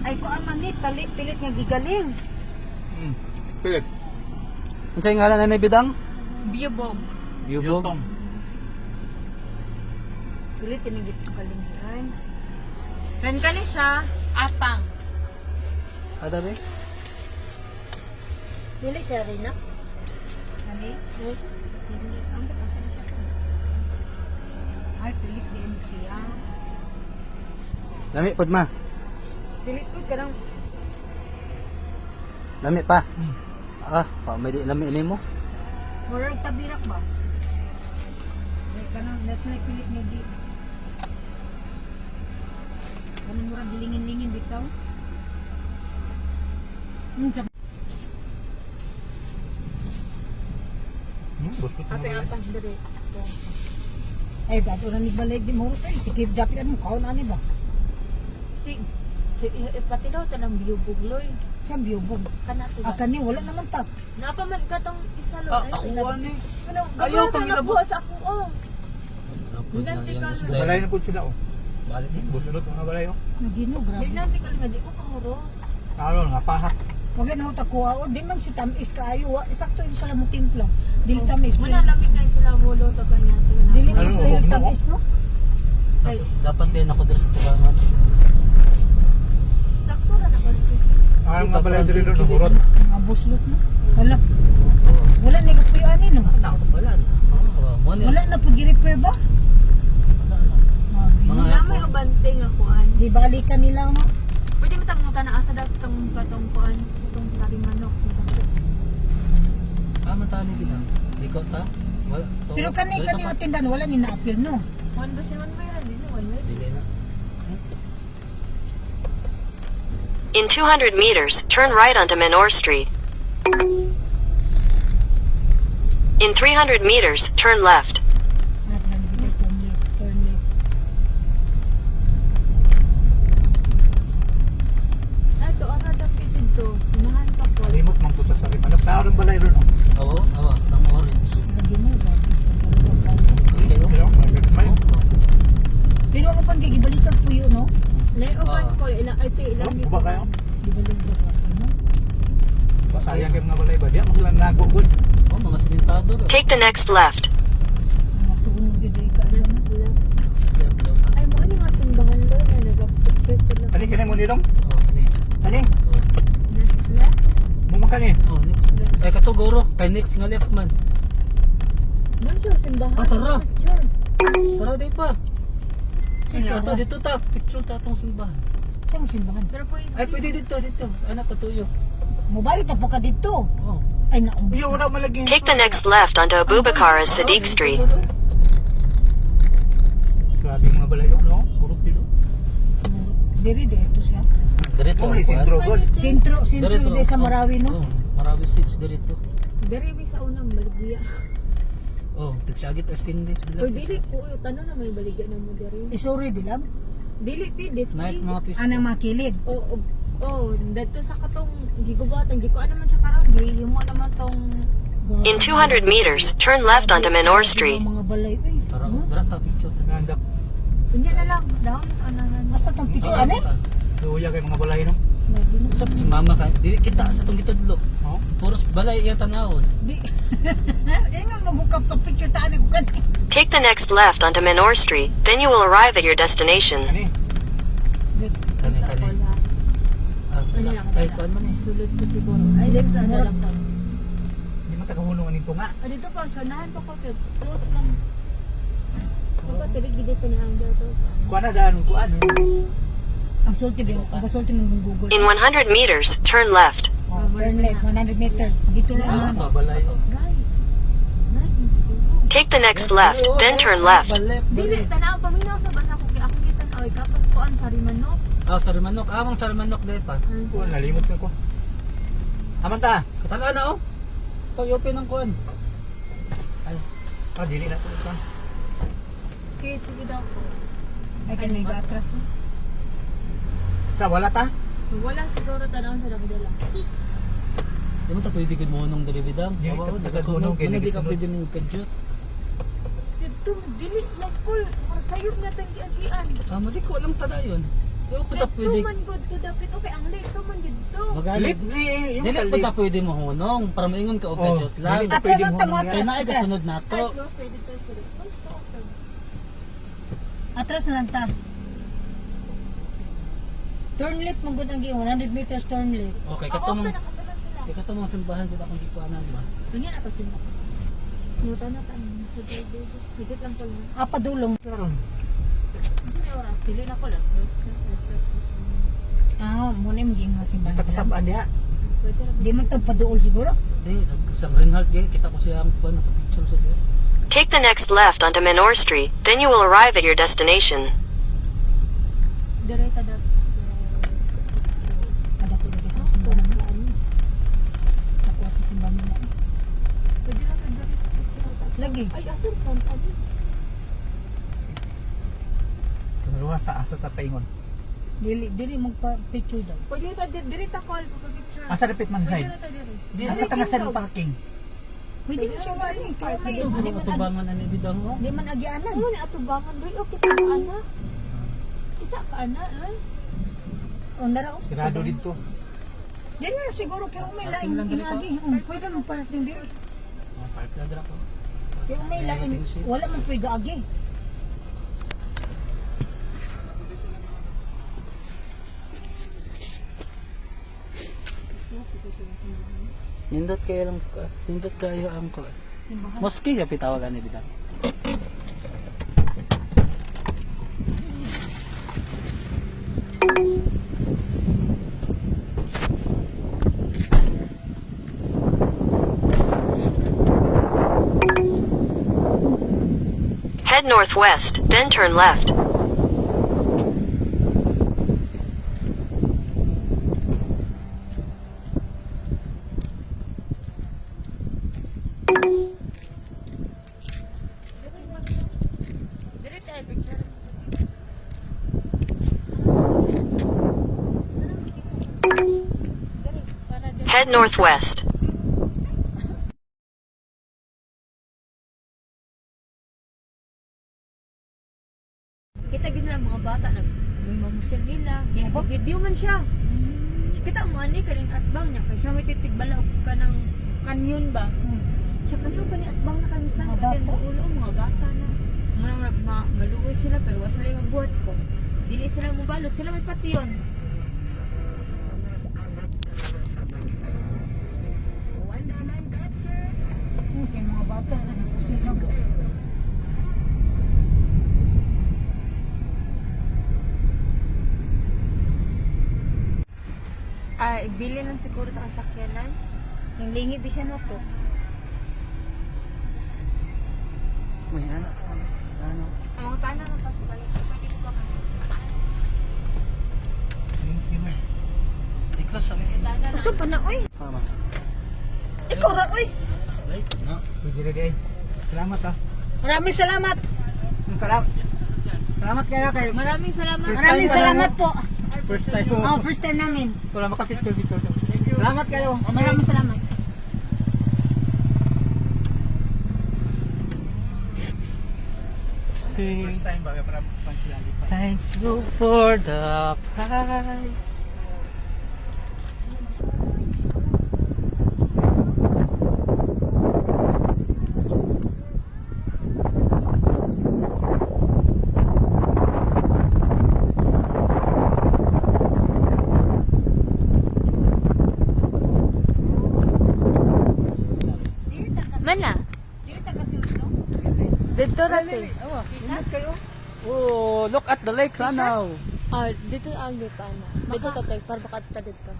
Ay, ko ang manit, pilit, pilit nga gigaling. Hmm. Pilit. Ang sa'yo ngalan na bidang? Biyobog. Yubog. Yutong. Pilit, tinigit ang kalingihan. Kan ka ni siya, apang. Ada be? Dili siya rin na. Ani? Dili. Ang ba't ang siya? Ay, pilit din siya. Lami pod Pilit ko karang Lami pa. Hmm. Ah, pa may di lami nimo. Murag tabirak ba? Ay, kanang nasa na pilit nga di. Kanang murag dilingin-lingin bitaw. Hmm, Hmm, naman. apang dire. Ay, dato na ni balik di mo tayo. Si Kip Japi mo kaon ani ba? Si, si eh, pati daw tanang biyubugloy. Sa biyobog. Kanati Ah, ba? kani wala naman ta. Napaman ka tong isa lo. Ah, ako ani. Ano, Ayaw pang ilabo. ilabot. sa ako, oh. Nanti ka na. Balay na po sila oh. Balik ni. Busulot mga balay oh. nagino grabe. Di nanti ka nga, di ko kahuro. Karon nga pahak. Wag na ta kuha o di man si tamis kaayo. wa. Sakto yung sala mo timpla. Dili tamis. Muna lamig na sila mulo to kanya. Dili mo huwag mo, tamis no? Ay, Dapat din ako diri sa tubangan. Na. Ang mga balay diri doon hurot. Mga buslot no. Wala. Wala ni kapuyo ani no. Wala na. Mo. Wala na pag repair ba? Na. Mga Muna may ubante nga kuan. Di balikan nila no. Pwede mo tanong ka na asa daw itong katong kuan. Itong karimanok. Ah, matani bidang. Di ko ta. Wala. Pero kani dali kani ka pa. tindan wala ni na-appeal no. One basin one way In 200 meters, turn right onto Menor Street. In 300 meters, turn left. The next left. Ay ano. Ay mo ni nga simbahan lo na nagapicture sila. Kani kani mo nilong? Oh. Kani? Oh. Next left. Muma kani. Oh, next left. Eh, katuguro. Kay next nga left man. Man siya simbahan. Ah, tara. Picture. Tara di pa. Sige, Ato dito ta. Picture ta atong simbahan. Saan simbahan? Pero pwede. Ay, pwede dito, dito. Anak, patuyo. Mobalik ta pa ka dito. Oh. Ay naong. Iyo na malagi. Take the next left onto Abubakar Sadiq Street. Grabe mga balay oh, no? Hurot dito. Diri de ito siya. Dirito. Oh, may sentro god. Sentro, sentro de sa Marawi no. Oh, Marawi 6 dirito. Very may sa unang baligya. Oh, tigsagit as kindis bila. Oy dili ko tanong na may baligya na mo diri. Isuri dilam. Dili ti this. Night mga pis. Anang makilid. Oh, oh, oh, dito sa katong gigubatan, giko ano man sa karang gi, mo naman tong In 200 meters, turn left onto Menor Street. Mga balay ay. Tara, dara ta picture ta. Nandak. Unya na lang, dahon ano na. Asa tang picture ani? Luya kay mga balay no? Sa si mama ka, dili kita sa tong gitudlo. Oh. Puros balay iya tanawon. Di. Ingon mo buka pa picture ta ani ko kani. Take the next left onto Menor Street, then you will arrive at your destination. Kani. Kani kani. Wala. Ah, Ay, wala. kuan man eh. Sulod ko siguro. Ay, dito na lang pa. Di man tagahulong aning tunga. Ah, dito pa, sanahan pa ko. Close lang. Ano ba, tilig dito ni Angel to. Kuan na daan kuan. Ang sulti ba? Ang sulti mo ng Google. In 100 meters, turn left. Oh, turn left 100 meters. Dito Ah, lang. Mga balay oh. Right. Right, in siguro. Take the next left, then turn left. Dili, tanaw, paminaw sa basa ko. Kaya ako kita na, oy, kapag rimanok. Ah, sa Rimanok. Among sa Rimanok dai pa. Kuan nalimot ka ko. Amanta. Katala na oh. Pag open ang kuan. Ay. Ah, dili na ko kuan. Okay, sige daw po. Ay kanay atras. Sa wala ta? Wala siguro tanaw sa dabdala. Di mo ta pwede gud mo nung diri bidang. Dili Awa, ka- oh, taga nagasunog. sunog, kay Ano di ka pwede mong kadyot. Dito, dili, lagpol. Sayop na tanggi agian. Ah, mo di ko alam tada yun. Dito pwede. man good to dapit. Okay, ang Magalit. Libre eh. Yung Dili kalit. pa ta pwede mo hunong para maingon ka og Oh, gadget lang. dili Pwede mo tamo nang Kaya atras. na Atras. kasunod nato. Atras na lang ta. Turn left mo gud ang gi 100 meters turn left. Okay, kato mong sila. kay kato mong simbahan gud akong gikuanan ba. Ganyan ako sila. Nuta na tayo. Sa baby. Higit lang pala. Apa dulong. Karon. Na oras. Pili na ko last. Na. Na. Ah, mo na imong nga simbahan. Takasabaan lang. Di man ta paduol siguro. Di nag sa Reinhardt gay kita ko siya ang pan picture sa dia. Take the next left onto Menor Street, then you will arrive at your destination. Direta dat. Kada to lagi sa simbahan. Ako sa simbahan na. Lagi. Ay, asan Santa Di? Karuha sa asa ta paingon. Dili dili magpa picture daw. Pwede ta direta call ko picture. Asa dapit man Pwede side. na ta. Asa tanga sa parking. Pwede man siya wani. Kaya may Ito di mo man agi, tubangan ani bidang oh. di man agianan. Ano ni atubangan bro? Okay ta ka ana. Kita ka ana, ay. O nara o. Sirado dito. Di na siguro kaya may lain Parking lang pa. inagi. Um, pwede mo parking diri. Oh, na dira ko. Kaya may lain wala man pwede agi. Nindot kayo lang ko. Nindot kayo ang ko. Moski pitawagan ni bidang. Head northwest, then turn left. Head northwest. Kita gid na mga bata nag may mamusel nila. Kaya video man siya. So, kita mo ani kaling atbang niya kay sa may titigbala og ka ng kanyon ba. Siya kanyo pa ni atbang na kami sa Mga bata? ulo mga bata na. Mga ma, maluoy sila pero wala sila yung buhat ko. Dili sila mo balot, sila may patiyon. Hmm, kaya mga bata na sila mo. Ay, bili lang siguro ta ang sakyanan. Yung lingi bisya no to. May anak sa ano. Sa ano. Ang mga tanan ng pagkakali. Pwede ko ba kami? Iklas sa akin. Asa pa na oy? Mama. Ikaw ra oy. Ay, na. Pwede ready ay. Salamat ah. Maraming salamat. Salamat. Salamat kaya kay Maraming salamat. First Maraming salamat po. first time ko. Oh, first time namin. Wala makapicture dito. Salamat kayo. Maraming salamat. Pa. Thank you for the prize. Mana? Dili ta kasi dito. Dito natin. Oh, look at the lake now. Ah, dito ang dito ana. Dito ta tayo para makadta dito.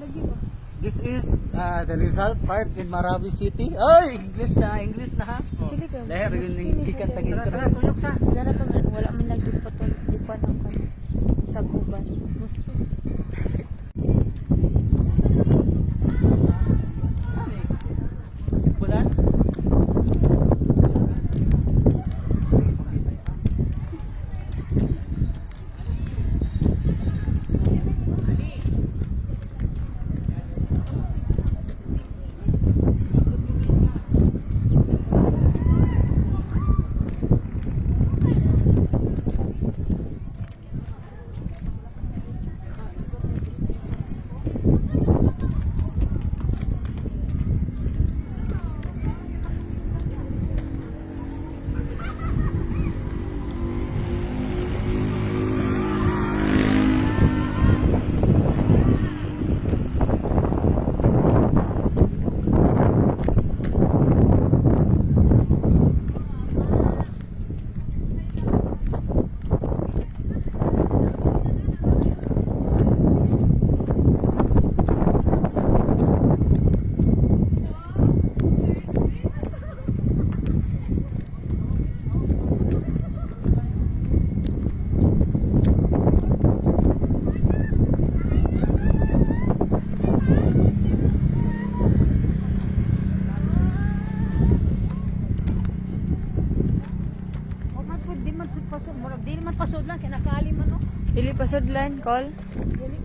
Lagi ba? This is uh, the Rizal Park in Marawi City. Ay, English na, English na ha. Oh, ka. Dahil rin yung gikan tagin ko. Tara, tuyok ta. Dara pa man wala man lagi pa to di pa nang kan sa guban. Gusto. pasod lang, kinakali man no. Dili pasod lang, call. Dili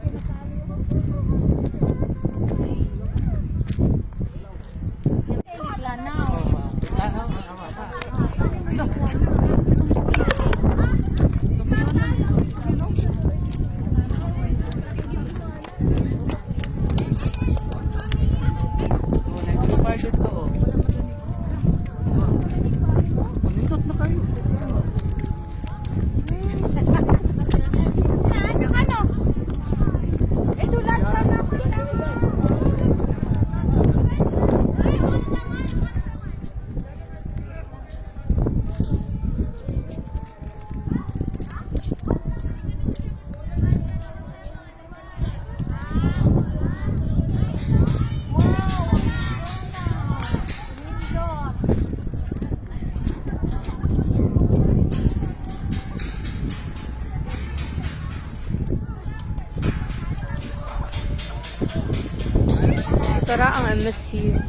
Tara ang MSC.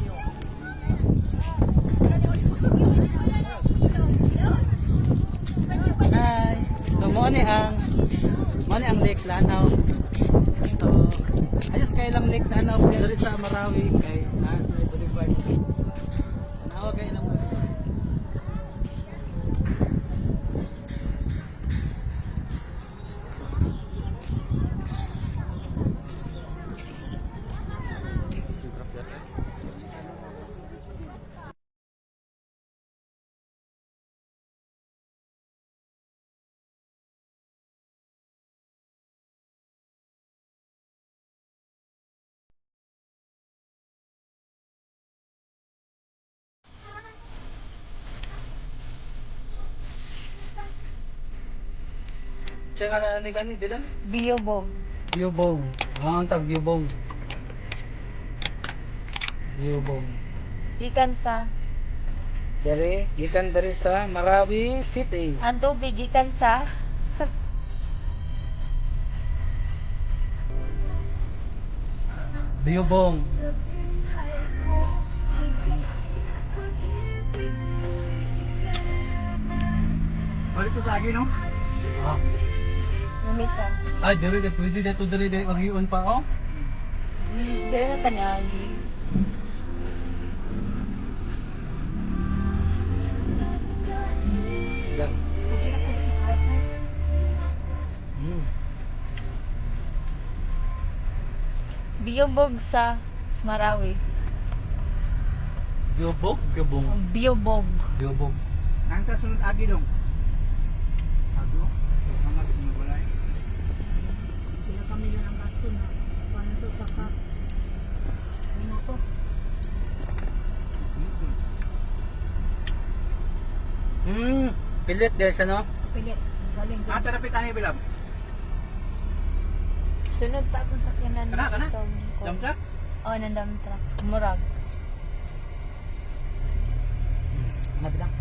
Hi. So mo ni ang mo ni ang Lake Lanao. So ayos kay lang Lake Lanao pero sa Marawi kay nas na Boulevard. Tanawa kay lang. Tsaka na ni kani bilang Biobog. Biobong. Ang tag biobong. Biobong. Ikan sa Dere, gikan dere sa Marawi City. ang tubig ikan sa Biobong. Balik ko sa akin, no? Ah, Lumisa. ah dere de pwede dito dere de agion pa oh. Dili na tanyagi. Yeah. Hmm. Biobog sa Marawi. Biobog, biobong. Biobog. Biobog. Ang kasunod agi Pilit guys, ano? Pilit. Galing din. Ah, tara pitan ni Bilab. Sunod pa akong sakyanan Kana, kana? Dump truck? Oo, oh, ng truck. Murag. Hmm, ano